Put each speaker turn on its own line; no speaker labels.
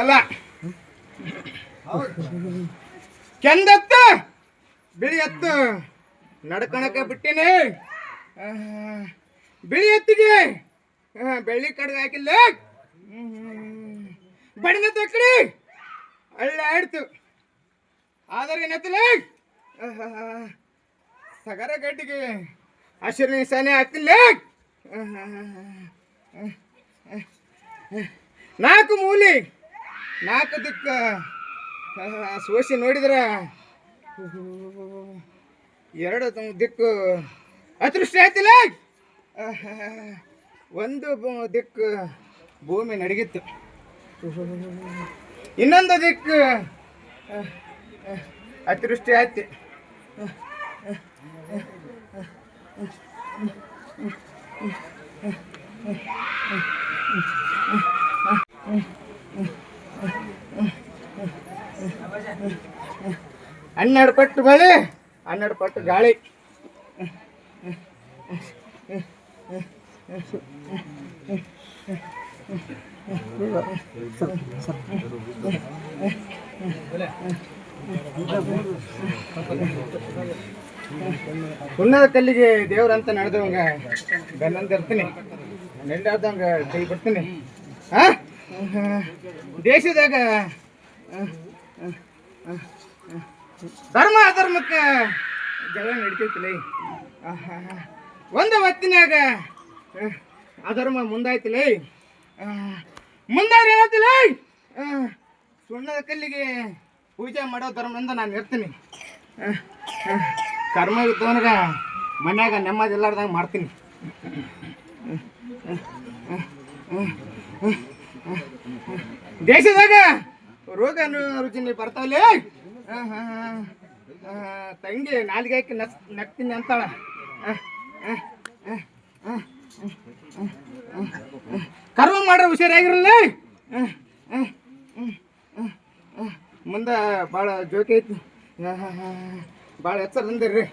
ಆಗಲ್ಲ ಕೆಂದತ್ತ ಬಿಳಿ ಎತ್ತು ನಡ್ಕಣಕ ಬಿಟ್ಟಿನಿ ಬಿಳಿ ಎತ್ತಿಗೆ ಬೆಳ್ಳಿ ಕಡ್ಗ ಹಾಕಿಲ್ಲ. ಬಡಿದ ತಕ್ಕಡಿ ಒಳ್ಳೆ ಆಡ್ತು ಆದರೆ ಏನತ್ತಲ್ಲ ಸಗರ ಗಡ್ಡಿಗೆ ಹಸಿರು ನಿಶಾನೆ ಹಾಕ್ತಿಲ್ಲ ನಾಲ್ಕು ಮೂಲಿ ನಾಲ್ಕು ದಿಕ್ಕ ಸೋಸಿ ನೋಡಿದ್ರೆ ಎರಡು ದಿಕ್ಕು ಅದೃಷ್ಟ ಆಯ್ತಿಲ್ಲ ಒಂದು ದಿಕ್ಕು ಭೂಮಿ ನಡಗಿತ್ತು ಇನ್ನೊಂದು ದಿಕ್ಕು ಅತಿವೃಷ್ಟಿ ಆಯ್ತು ಹನ್ನೆರಡು ಪಟ್ಟು ಮಳೆ ಹನ್ನೆರಡು ಪಟ್ಟು ಗಾಳಿ ಹುಣ್ಣದ ಕಲ್ಲಿಗೆ ದೇವ್ರಂತ ನಡೆದವಂಗ ಬೆನ್ನಂತ ಇರ್ತೀನಿ ನೆಲ್ಲಾರ್ದಂಗ ಕೈ ಬಿಡ್ತೀನಿ ಆ? ದೇಶದಾಗ ಧರ್ಮ ಅಧರ್ಮಕ್ಕೆ ಜಗಳ ನಡಿತೈತಿಲ್ಲ ಒಂದು ಹೊತ್ತಿನಾಗ ಅಧರ್ಮ ಮುಂದಾಯ್ತಿಲ್ಲ ಮುಂದಾರ ಏನತ್ತಿಲ್ಲ ಸುಣ್ಣದ ಕಲ್ಲಿಗೆ ಪೂಜೆ ಮಾಡೋ ಧರ್ಮದಿಂದ ನಾನು ಇರ್ತೀನಿ ಕರ್ಮ ಇದ್ದವನಿಗ ಮನ್ಯಾಗ ನೆಮ್ಮದಿ ಇಲ್ಲಾರ್ದಂಗೆ ಮಾಡ್ತೀನಿ ದೇಶದಾಗ ರೋಗ ರುಜಿನಿ ಆ, ತಂಗಿ ನಾಲ್ಗೆ ಹಾಕಿ ನಕ್ ನಗ್ತೀನಿ ಅಂತಾಳ ಕರ್ವ ಮಾಡ್ರೆ ಹುಷಾರಾಗಿರಲ್ಲ. ಮುಂದೆ ಭಾಳ ಜೋಕೆ ಐತಿ ಭಾಳ ಎಚ್ಚರದಿಂದಿರ್ರಿ